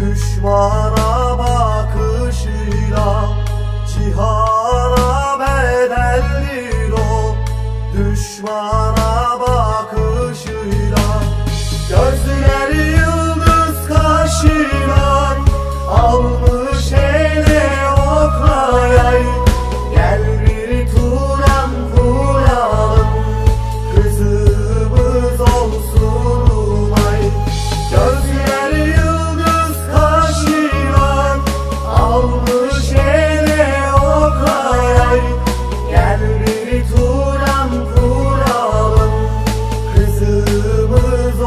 Düşmana bakışıyla Cihana bedeldir o. Düşmana